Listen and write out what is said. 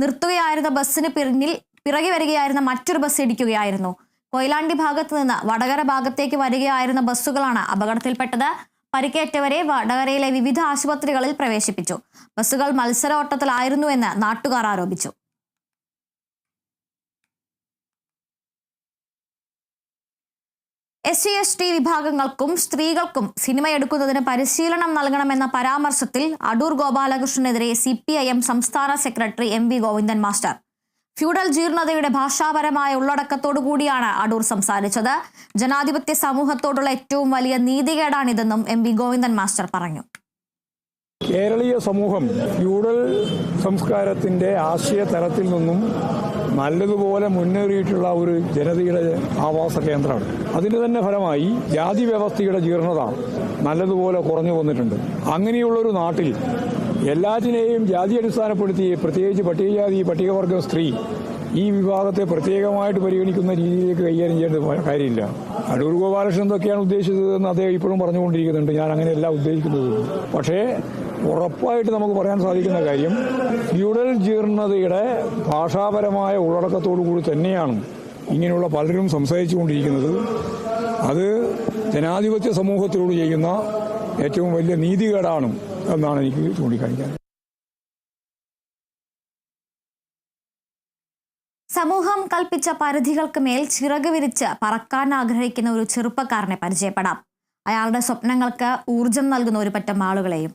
നിർത്തുകയായിരുന്ന ബസ്സിന് പിന്നിൽ പിറകെ വരികയായിരുന്ന മറ്റൊരു ബസ് ഇടിക്കുകയായിരുന്നു. കൊയിലാണ്ടി ഭാഗത്ത് നിന്ന് വടകര ഭാഗത്തേക്ക് വരികയായിരുന്ന ബസ്സുകളാണ് അപകടത്തിൽപ്പെട്ടത്. പരിക്കേറ്റവരെ വടകരയിലെ വിവിധ ആശുപത്രികളിൽ പ്രവേശിപ്പിച്ചു. ബസ്സുകൾ മത്സര ഓട്ടത്തിലായിരുന്നുവെന്ന് നാട്ടുകാർ ആരോപിച്ചു. എസ് സി എസ് ടി വിഭാഗങ്ങൾക്കും സ്ത്രീകൾക്കും സിനിമയെടുക്കുന്നതിന് പരിശീലനം നൽകണമെന്ന പരാമർശത്തിൽ അടൂർ ഗോപാലകൃഷ്ണനെതിരെ സി പി ഐ എം സംസ്ഥാന secretary M V Govindan master. Feudal ജീർണതയുടെ ഭാഷാപരമായ ഉള്ളടക്കത്തോടു കൂടിയാണ് അടൂർ സംസാരിച്ചത്. ജനാധിപത്യ സമൂഹത്തോടുള്ള ഏറ്റവും വലിയ നീതികേടാണിതെന്നും എം വി ഗോവിന്ദൻ മാസ്റ്റർ പറഞ്ഞു. കേരളീയ സമൂഹം ഫ്യൂഡൽ സംസ്കാരത്തിന്റെ ആശയ തലത്തിൽ നിന്നും നല്ലതുപോലെ മുന്നേറിയിട്ടുള്ള ഒരു ജനതയുടെ ആവാസ കേന്ദ്രമാണ്. അതിന്റെ തന്നെ ഫലമായി ജാതി വ്യവസ്ഥയുടെ ജീർണത നല്ലതുപോലെ കുറഞ്ഞു വന്നിട്ടുണ്ട്. അങ്ങനെയുള്ള ഒരു നാട്ടിൽ എല്ലാറ്റിനെയും ജാതി അടിസ്ഥാനപ്പെടുത്തി പ്രത്യേകിച്ച് പട്ടികജാതി പട്ടികവർഗ സ്ത്രീ ഈ വിഭാഗത്തെ പ്രത്യേകമായിട്ട് പരിഗണിക്കുന്ന രീതിയിലേക്ക് കൈകാര്യം ചെയ്യേണ്ട കാര്യമില്ല. അടൂർ ഗോപാലകൃഷ്ണൻ എന്തൊക്കെയാണ് ഉദ്ദേശിച്ചതെന്ന് അദ്ദേഹം ഇപ്പോഴും പറഞ്ഞുകൊണ്ടിരിക്കുന്നുണ്ട്. ഞാൻ അങ്ങനെയല്ല ഉദ്ദേശിക്കുന്നത്. പക്ഷേ ഉറപ്പായിട്ട് നമുക്ക് പറയാൻ സാധിക്കുന്ന കാര്യം ഫ്യൂഡൽ ജീർണതയുടെ ഭാഷാപരമായ ഉള്ളടക്കത്തോടു കൂടി തന്നെയാണ് ഇങ്ങനെയുള്ള പലരും സംസാരിച്ചുകൊണ്ടിരിക്കുന്നത്. അത് ജനാധിപത്യ സമൂഹത്തിലൂടെ ചെയ്യുന്ന ഏറ്റവും വലിയ നീതികേടാണ് എന്നാണ് എനിക്ക് ചൂണ്ടിക്കാണിക്കാൻ സമൂഹം കൽപ്പിച്ച പരിധികൾക്ക് മേൽ ചിറക് വിരിച്ച് പറക്കാൻ ആഗ്രഹിക്കുന്ന ഒരു ചെറുപ്പക്കാരനെ പരിചയപ്പെടാം. അയാളുടെ സ്വപ്നങ്ങൾക്ക് ഊർജം നൽകുന്ന ഒരു പറ്റം ആളുകളെയും